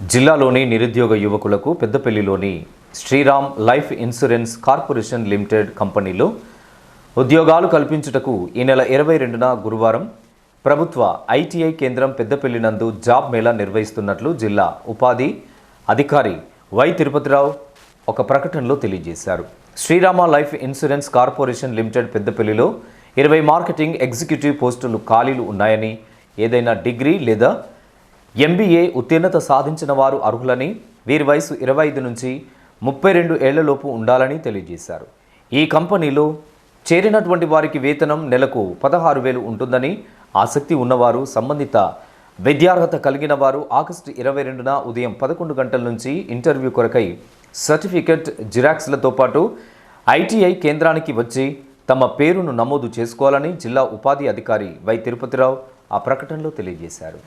జిల్లాలోని నిరుద్యోగ యువకులకు పెద్దపల్లిలోని Shriram life insurance corporation limited కంపెనీలో ఉద్యోగాలు కల్పించుటకు ఈ నెల ఇరవై రెండున గురువారం ప్రభుత్వ ఐటీఐ కేంద్రం పెద్దపల్లి నందు జాబ్ మేళా నిర్వహిస్తున్నట్లు జిల్లా ఉపాధి అధికారి వై తిరుపతిరావు ఒక ప్రకటనలో తెలియజేశారు. Shrirama life insurance corporation limited పెద్దపల్లిలో ఇరవై మార్కెటింగ్ ఎగ్జిక్యూటివ్ పోస్టులు ఖాళీలు ఉన్నాయని ఏదైనా డిగ్రీ లేదా ఎంబీఏ ఉత్తీర్ణత సాధించిన వారు అర్హులని వీరి వయసు ఇరవై ఐదు నుంచి ముప్పై రెండు ఏళ్ళలోపు ఉండాలని తెలియజేశారు. ఈ కంపెనీలో చేరినటువంటి వారికి వేతనం నెలకు పదహారు వేలు ఉంటుందని ఆసక్తి ఉన్నవారు సంబంధిత విద్యార్హత కలిగిన వారు ఆగస్టు ఇరవై రెండున ఉదయం పదకొండు గంటల నుంచి ఇంటర్వ్యూ కొరకై సర్టిఫికెట్ జిరాక్స్లతో పాటు ఐటీఐ కేంద్రానికి వచ్చి తమ పేరును నమోదు చేసుకోవాలని జిల్లా ఉపాధి అధికారి వై తిరుపతిరావు ఆ ప్రకటనలో తెలియజేశారు.